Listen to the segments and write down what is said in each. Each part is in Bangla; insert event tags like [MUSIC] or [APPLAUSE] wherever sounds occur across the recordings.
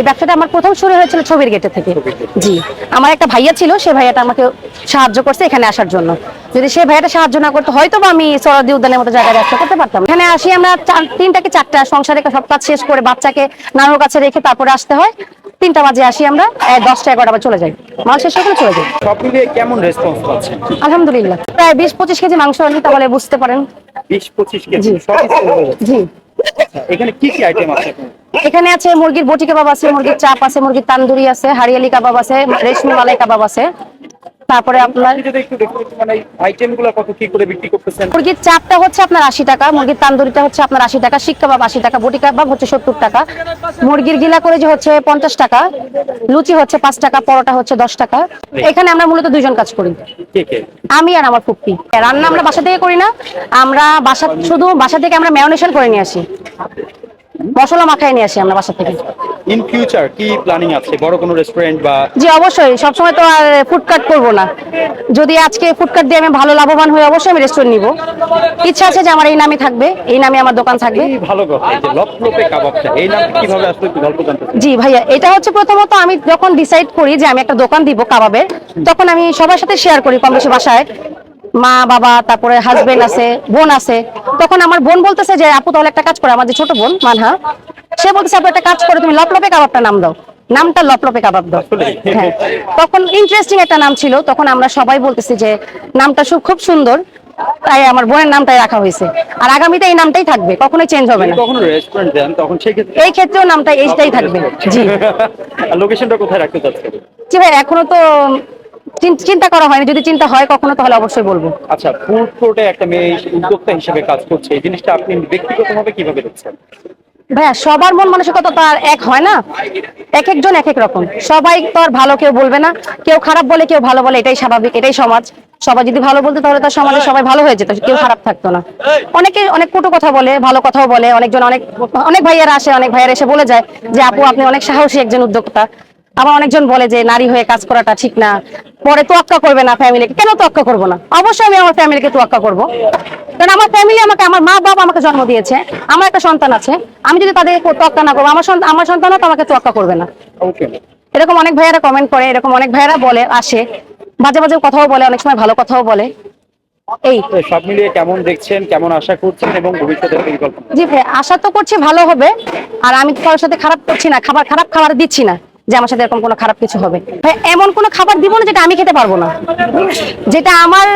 এই ব্যবসাটা আমার প্রথম শুরু হয়েছিল ছবির গেটে থেকে। জি। আমার একটা ভাইয়া ছিল সে ভাইয়াটা আমাকে সাহায্য করছে এখানে আসার জন্য। যদি সে ভাইয়াটা সাহায্য না করতো হয়তো বা আমি সরদি উদ্যানের মতো জায়গায় ব্যবসা করতে পারতাম। এখানে আসি আমরা চার- তিনটা কি চারটা সংসারে সব কাজ শেষ করে বাচ্চাকে নানুর কাছে রেখে তারপরে আসতে হয়। তিনটা বাজে আসি আমরা দশটা এগারোটা বাজে চলে যাই। মাল শেষ গেলে চলে যাই। সব মিলিয়ে কেমন রেসপন্স পাচ্ছেন? আলহামদুলিল্লাহ। প্রায় বিশ পঁচিশ কেজি মাংস আনি তাহলে বুঝতে পারেন। বিশ পঁচিশ কেজি জি। আচ্ছা, এখানে কি কি আইটেম আছে? এখানে আছে মুরগির বটি কাবাব আছে মুরগির চাপ আছে মুরগির তান্দুরি আছে হারিয়ালি কাবাব আছে রেশমি মালাই কাবাব আছে। তারপরে আপনার মানে মুরগির চাপটা হচ্ছে আপনার আশি টাকা মুরগির তান্দুরিটা হচ্ছে আপনার আশি টাকা শিক কাবাব আশি টাকা বটি কাবাব হচ্ছে সত্তর টাকা। মুরগির গিলা করে যে হচ্ছে পঞ্চাশ টাকা লুচি হচ্ছে পাঁচ টাকা পরোটা হচ্ছে দশ টাকা। এখানে আমরা মূলত দুইজন কাজ করি। আমি আর আমার ফুপ্পি রান্না আমরা বাসা থেকে করি না আমরা বাসা শুধু বাসা থেকে আমরা ম্যারিনেশন করে নিয়ে আসি। মশলা মাখায় নিয়ে আসি আমরা বাসা থেকে। ইন ফিউচার কি প্ল্যানিং আছে? বড় কোনো রেস্টুরেন্ট বা জি অবশ্যই। সবসময় তো আর ফুডকার্ট করব না। যদি আজকে ফুডকার্ট দিয়ে আমি ভালো লাভবান হই অবশ্যই আমি রেস্টুরেন্ট নিব। ইচ্ছা আছে যে আমার এই নামে থাকবে এই নামে আমার দোকান থাকবে। এই ভালো কথা এই যে লপলপে কাবাবটা এই নামটা কীভাবে আসলে একটু গল্প জানতে চাই। জি ভাইয়া এটা হচ্ছে প্রথমত আমি যখন ডিসাইড করি যে আমি একটা দোকান দিব কাবাবের তখন আমি সবার সাথে শেয়ার করি কম বেশি বাসায়। মা বাবা তারপরে হাজবেন্ড আছে বোন আছে। তখন আমার বোন বলতেছে যে আপু তাহলে একটা কাজ করে আমার যে ছোট বোন মানহা। সে বলতেছে আপু একটা কাজ করে তুমি লপলপে কাবাবটা নাম দাও। নামটা লপলপে কাবাব দাও। হ্যাঁ। তখন ইন্টারেস্টিং একটা নাম ছিল। তখন আমরা সবাই বলতেছি যে নামটা খুব সুন্দর তাই আমার বোনের নামটাই রাখা হয়েছে। আর আগামীতে এই নামটাই থাকবে কখনোই চেঞ্জ হবে না। কখনো রেস্টুরেন্ট দেন তখন সেই ক্ষেত্রে এই ক্ষেত্রেও নামটা এইটাই থাকবে। জি। [LAUGHS] লোকেশনটা কোথায় রাখতে চাচ্ছেন? জি ভাই এখনও তো চিন্তা করা হয়নি। যদি চিন্তা হয় কখনো তাহলে অবশ্যই বলব। আচ্ছা ফুড কোর্টে একটা মেয়ে উদ্যোক্তা হিসেবে কাজ করছে। এই জিনিসটা আপনি ব্যক্তিগতভাবে কীভাবে দেখছেন? ভাইয়া সবার মন মানসিকতা তো আর এক হয় না? এক একজন এক এক রকম। সবাই তো আর ভালো কেউ বলবে না। কেউ খারাপ বলে কেউ ভালো বলে। এটাই স্বাভাবিক এটাই সমাজ। সবাই যদি ভালো বলতো তাহলে তার সমাজে সবাই ভালো হয়ে যেত। কেউ খারাপ থাকতো না। অনেকে অনেক কটু কথা বলে ভালো কথাও বলে। অনেকজন অনেক অনেক ভাইয়ারা আসে অনেক ভাইয়ারা এসে বলে যায় যে আপু আপনি অনেক সাহসী একজন উদ্যোক্তা। আবার অনেকজন বলে যে নারী হয়ে কাজ করাটা ঠিক না। পরে তোয়াক্কা করবে না ফ্যামিলিকে। কেন তোয়াক্কা করব না? অবশ্যই আমি আমার ফ্যামিলিকে তোয়াক্কা করব। কারণ আমার ফ্যামিলি আমাকে আমার মা বাবা আমাকে জন্ম দিয়েছে। আমার একটা সন্তান আছে। আমি যদি তাদের তোয়াক্কা না করব আমার সন্তান আমার সন্তানও তো আমাকে তোয়াক্কা করবে না। এরকম অনেক ভাইয়ারা কমেন্ট করে এরকম অনেক ভাইয়ারা বলে আসে। মাঝে মাঝে কথাও বলে অনেক সময় ভালো কথাও বলে। এই। সব মিলিয়ে কেমন দেখছেন কেমন আশা করছেন এবং ভবিষ্যতের পরিকল্পনা জি ভাই আশা তো করছি ভালো হবে। আর আমি তো কারোর সাথে খারাপ করছি না খাবার খারাপ খাবার দিচ্ছি না। যে আমার সাথে এরকম কোনো খারাপ কিছু হবে। এমন কোনো খাবার দিব না যেটা আমি খেতে পারব না। যেটা আমার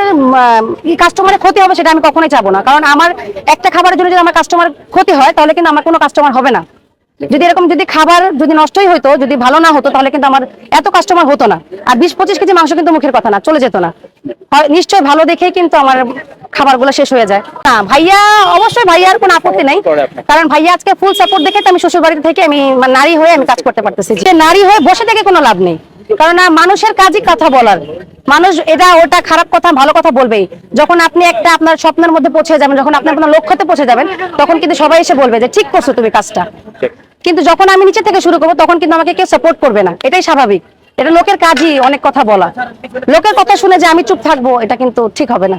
কাস্টমারের ক্ষতি হবে সেটা আমি কখনোই চাবো না। কারণ আমার একটা খাবারের জন্য যদি আমার কাস্টমার ক্ষতি হয়, তাহলে কিন্তু আমার কোনো কাস্টমার হবে না। যদি এরকম যদি খাবার যদি নষ্টই হতো যদি ভালো না হতো, তাহলে কিন্তু আমার এত কাস্টমার হতো না। আর বিশ পঁচিশ কেজি মাংস কিন্তু মুখের কথা না, চলে যেত না। নিশ্চয়ই ভালো দেখেই কিন্তু আমার খাবারগুলো শেষ হয়ে যায়। না ভাইয়া অবশ্যই ভাইয়ার কোনো আপত্তি নেই। কারণ ভাইয়া আজকে ফুল সাপোর্ট দেখে আমি শ্বশুর বাড়িতে থেকে আমি নারী হয়ে আমি কাজ করতে পারতেছি। যে নারী হয়ে বসে থেকে কোনো লাভ নেই। কারণ মানুষের কাজই কথা বলার। মানুষ এটা ওটা খারাপ কথা ভালো কথা বলবেই। যখন আপনি একটা আপনার স্বপ্নের মধ্যে পৌঁছে যাবেন যখন আপনি আপনার লক্ষ্যতে পৌঁছে যাবেন তখন কিন্তু সবাই এসে বলবে যে ঠিক করছ তুমি কাজটা। কিন্তু যখন আমি নিচে থেকে শুরু করব তখন কিন্তু আমাকে কেউ সাপোর্ট করবে না। এটাই স্বাভাবিক। এটা লোকের কাজই, অনেক কথা বলা। লোকের কথা শুনে যে আমি চুপ থাকব, এটা কিন্তু ঠিক হবে না।